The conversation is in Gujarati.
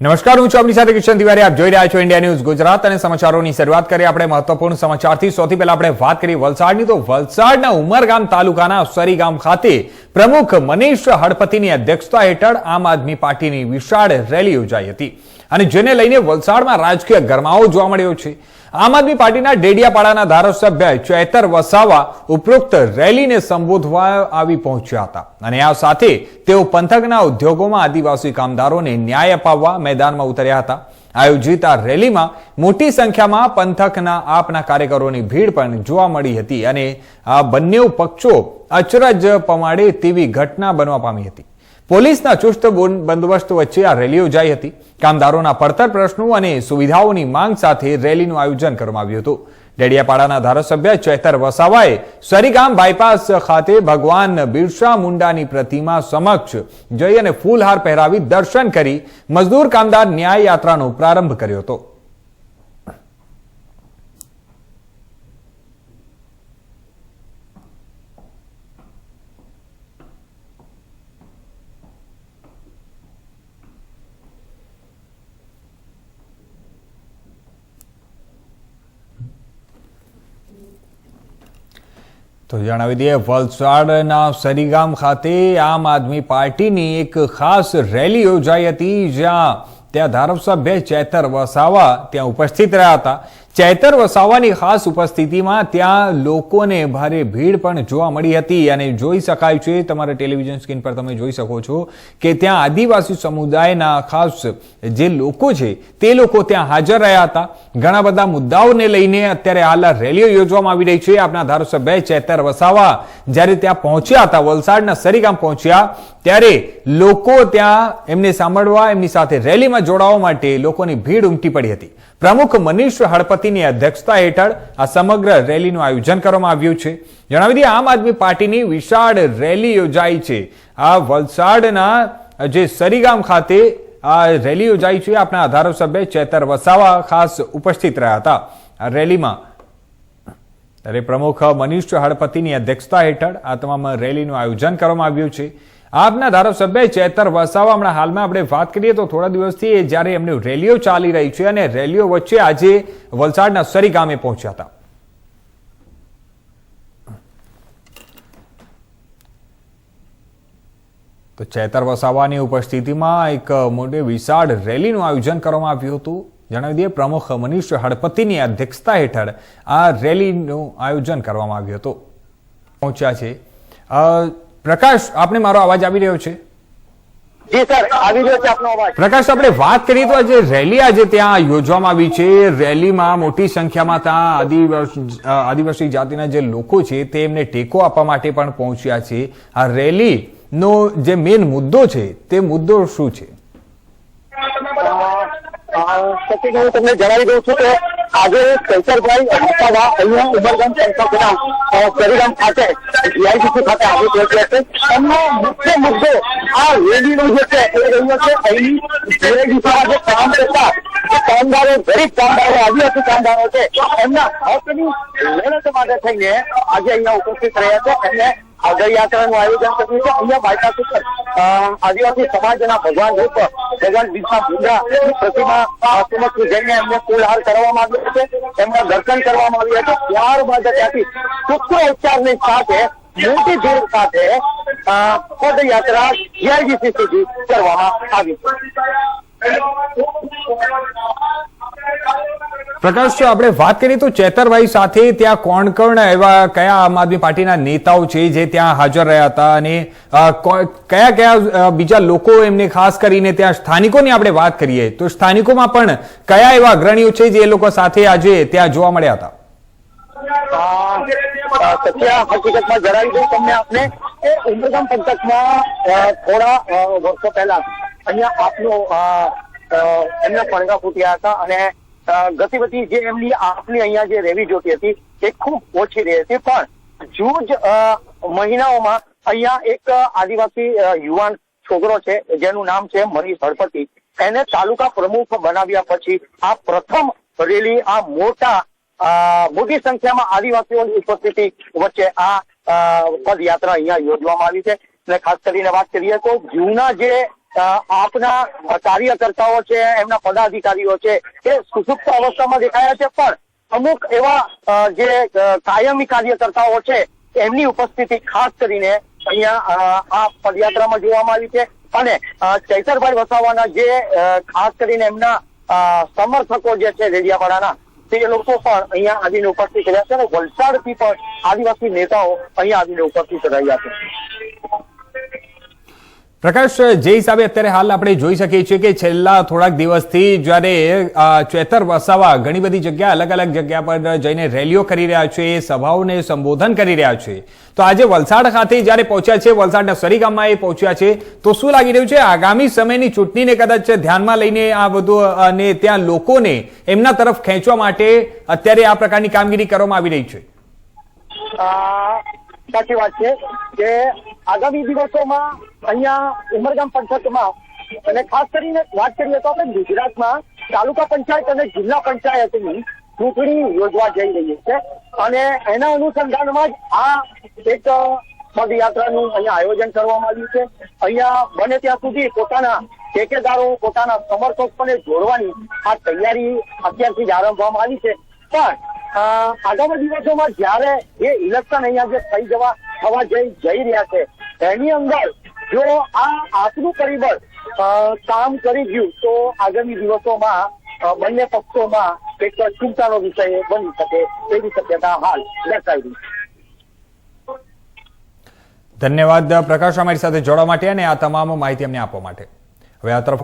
નમસ્કાર, હું છું સાથે કિશન તિવારી. આપ જોઈ રહ્યા છો ઇન્ડિયા ન્યૂઝ ગુજરાત અને સમાચારોની શરૂઆત કરીએ આપણે મહત્વપૂર્ણ સમાચારથી. સૌથી પહેલા આપણે વાત કરીએ વલસાડની. તો વલસાડના ઉમરગામ તાલુકાના સરી ગામ ખાતે પ્રમુખ મનીષ હળપતિની અધ્યક્ષતા હેઠળ આમ આદમી પાર્ટીની વિશાળ રેલી યોજાઈ હતી. અને જેને લઈને વલસાડમાં રાજકીય ગરમાવો જોવા મળ્યો છે. આમ આદમી પાર્ટીના ડેડિયાપાડાના ધારાસભ્ય ચૈતર વસાવા ઉપરોક્ત રેલીને સંબોધવા આવી પહોંચ્યા હતા. અને આ સાથે તેઓ પંથકના ઉદ્યોગોમાં આદિવાસી કામદારોને ન્યાય અપાવવા મેદાનમાં ઉતર્યા હતા. આયોજિત આ રેલીમાં મોટી સંખ્યામાં પંથકના આપના કાર્યકરોની ભીડ પણ જોવા મળી હતી અને આ બંને પક્ષો અચરજ પમાડે તેવી ઘટના બનવા પામી હતી. પોલીસના ચુસ્ત બંદોબસ્ત વચ્ચે આ રેલી યોજાઈ હતી. કામદારોના પડતર પ્રશ્નો અને સુવિધાઓની માંગ સાથે રેલીનું આયોજન કરવામાં આવ્યું હતું. ડેડિયાપાડાના ધારાસભ્ય ચેતર વસાવાએ સરીગામ બાયપાસ ખાતે ભગવાન બિરસા મુંડાની પ્રતિમા સમક્ષ જઈ અને ફૂલહાર પહેરાવી દર્શન કરી મજદૂર કામદાર ન્યાય યાત્રાનો પ્રારંભ કર્યો હતો. તો જણાવી દઈએ, વલસાડના સરીગામ ખાતે આમ આદમી પાર્ટીની એક ખાસ રેલી યોજાઈ હતી, જ્યાં ત્યાં ધારાસભ્ય ચેતર વસાવા ત્યાં ઉપસ્થિત રહ્યા હતા. ચૈતર વસાવાની ખાસ ઉપસ્થિતિમાં ત્યાં લોકોને ભારે ભીડ પણ જોવા મળી હતી અને જોઈ શકાય છે, તમારા ટેલિવિઝન સ્ક્રીન પર તમે જોઈ શકો છો કે ત્યાં આદિવાસી સમુદાયના ખાસ જે લોકો છે, તે લોકો ત્યાં હાજર રહ્યા હતા. ઘણા બધા મુદ્દાઓને લઈને અત્યારે હાલ રેલીઓ યોજવામાં આવી રહી છે. આપના ધારાસભ્ય ચેતર વસાવા જ્યારે ત્યાં પહોંચ્યા હતા, વલસાડના સરીગામ પહોંચ્યા, ત્યારે લોકો ત્યાં એમને સાંભળવા, એમની સાથે રેલીમાં જોડાવા માટે લોકોની ભીડ ઉમટી પડી હતી. પ્રમુખ મનીષ હળપતિની અધ્યક્ષતા હેઠળ આ સમગ્ર રેલીનું આયોજન કરવામાં આવ્યું છે. જણાવી દઈએ, આમ આદમી પાર્ટીની વિશાળ રેલી યોજાઈ છે. આ વલસાડના જે સરીગામ ખાતે આ રેલી યોજાઈ છે. આપણા ધારાસભ્ય ચેતર વસાવા ખાસ ઉપસ્થિત રહ્યા હતા. આ રેલીમાં ત્યારે પ્રમુખ મનીષ હળપતિની અધ્યક્ષતા હેઠળ આ તમામ રેલીનું આયોજન કરવામાં આવ્યું છે. આપના ધારાસભ્ય ચેતર વસાવા, હમણાં હાલમાં આપણે વાત કરીએ તો થોડા દિવસથી જ્યારે એમની રેલીઓ ચાલી રહી છે અને રેલીઓ વચ્ચે આજે વલસાડના સરી ગામે પહોંચ્યા હતા. તો ચેતર વસાવાની ઉપસ્થિતિમાં એક મોટી વિશાળ રેલીનું આયોજન કરવામાં આવ્યું હતું. જણાવી દઈએ, પ્રમુખ મનીષ હળપતિની અધ્યક્ષતા હેઠળ આ રેલીનું આયોજન કરવામાં આવ્યું હતું. પહોંચ્યા છે. પ્રકાશ આપને મારો અવાજ આવી રહ્યો છે? જી સર આવી રહ્યો છે આપનો અવાજ. પ્રકાશ આપણે વાત કરીએ તો આજે રેલી આજે ત્યાં યોજવામાં આવી છે. રેલીમાં મોટી સંખ્યામાં ત્યાં આદિવાસી આદિવાસી જાતિના જે લોકો છે તે એમને ટેકો આપવા માટે પણ પહોંચ્યા છે. આ રેલી નો જે મેઇન મુદ્દો છે તે મુદ્દો શું છે? સચિન હું તમને જણાવી દઉં છું કે આજે કૈસરભાઈ વસાવા અહીંયા ઉમરગામ પંથકના સરીગામ ખાતે જીઆઈડીસી ખાતે આવી પહોંચ્યા છે. એમનો મુખ્ય મુદ્દો આ રેલીનો જે છે, એ રહ્યો છે અહીં જે કામ કરતા કામદારો ગરીબ કામદારો, આદિવાસી કામદારો છે, એમના હકની લડત માટે થઈને આજે અહીંયા ઉપસ્થિત રહ્યા છે. એમને આગળ યાત્રાનું આયોજન કર્યું છે. અહીંયા બાયપાસ ઉપર આદિવાસી સમાજના ભગવાન રૂપ ભગવાન બિરસા મુંડા પ્રતિમા અ, જઈને એમને ફૂલહાર કરવામાં આવ્યો છે. એમના દર્શન કરવામાં આવ્યા છે. ત્યારબાદ ત્યાંથી સૂત્રોચ્ચારની સાથે મોટી ભીડ સાથે પદયાત્રા જીઆઈડીસી સુધી કરવામાં આવી પ્રકાશ, જો આપણે વાત કરીએ તો ચેતરભાઈ સાથે ત્યાં કોણ કોણ એવા કયા આમ આદમી પાર્ટીના નેતાઓ છે જે ત્યાં હાજર રહ્યા હતા અને કયા કયા બીજા લોકો એમને ખાસ કરીને ત્યાં સ્થાનિકોની આપણે વાત કરીએ, તો સ્થાનિકોમાં પણ કયા એવા અગ્રણીઓ છે જે એ લોકો સાથે આજે ત્યાં જોવા મળ્યા હતા? સત્ય હકીકતમાં જણાવી દઉં તમને આપને કે ઉમરગામ પંથકમાં થોડા વર્ષો પહેલા અહીંયા આપનો એમના પડઘા ફૂટ્યા હતા અને ગતિવિધિ જે એમની આપની અહીંયા જે રહેવી જોતી હતી, એ ખૂબ ઓછી રહી હતી. પણ જૂજ મહિનાઓમાં અહીંયા એક આદિવાસી યુવાન છોકરો છે, જેનું નામ છે મનીષ હળપતિ. એને તાલુકા પ્રમુખ બનાવ્યા પછી આ પ્રથમ રેલી આ મોટા મોટી સંખ્યામાં આદિવાસીઓની ઉપસ્થિતિ વચ્ચે આ પદયાત્રા અહીંયા યોજવામાં આવી છે. અને ખાસ કરીને વાત કરીએ તો જૂના જે આપના કાર્યકર્તાઓ છે, એમના પદાધિકારીઓ છે, એ સુસુપ્ત અવસ્થામાં દેખાયા છે, પણ અમુક એવા જે કાયમી કાર્યકર્તાઓ છે, એમની ઉપસ્થિતિ ખાસ કરીને અહીંયા આ પદયાત્રામાં જોવામાં આવી છે. અને ચૈતરભાઈ વસાવાના જે ખાસ કરીને એમના સમર્થકો જે છે રેડિયાપાડાના તે લોકો પણ અહીંયા આવીને ઉપસ્થિત રહ્યા છે અને વલસાડથી પણ આદિવાસી નેતાઓ અહીંયા આવીને ઉપસ્થિત રહ્યા છે. પ્રકાશ, જે હિસાબે અત્યારે હાલ આપણે જોઈ શકીએ છીએ કે છેલ્લા થોડાક દિવસથી જ્યારે ચેતર વસાવા ઘણી બધી જગ્યા અલગ અલગ જગ્યા પર જઈને રેલીઓ કરી રહ્યા છે, સભાઓને સંબોધન કરી રહ્યા છે. તો આજે વલસાડ ખાતે જ્યારે પહોંચ્યા છે, વલસાડના સરીગામમાં એ પહોંચ્યા છે, તો શું લાગી રહ્યું છે? આગામી સમયની ચૂંટણીને કદાચ ધ્યાનમાં લઈને આ બધું, અને ત્યાં લોકોને એમના તરફ ખેંચવા માટે અત્યારે આ પ્રકારની કામગીરી કરવામાં આવી રહી છે. સાચી વાત છે કે આગામી દિવસોમાં અહીંયા ઉમરગામ પંથકમાં અને ખાસ કરીને વાત કરીએ તો આપણે ગુજરાતમાં તાલુકા પંચાયત અને જિલ્લા પંચાયતની ચૂંટણી યોજવા જઈ રહી છે. અને એના અનુસંધાનમાં જ આ એક પદયાત્રાનું અહીંયા આયોજન કરવામાં આવ્યું છે. અહીંયા બને ત્યાં સુધી પોતાના ઠેકેદારો પોતાના સમર્થકોને જોડવાની આ તૈયારી અત્યારથી જ આરંભવામાં આવી છે. પણ આગામી દિવસોમાં જ્યારે એ ઇલેક્શન અહીંયા જે થઈ જવા થવા જઈ જઈ રહ્યા છે એની અંદર જો આ આટલું પરિબળ કામ કરી ગયું, તો આગામી દિવસોમાં બંને પક્ષોમાં એક ચિંતાનો વિષય બની શકે એવી શક્યતા હાલ દર્શાવી ધન્યવાદ, પ્રકાશ, અમારી સાથે જોડવા માટે અને આ તમામ માહિતી અમને આપવા માટે. હવે આ તરફ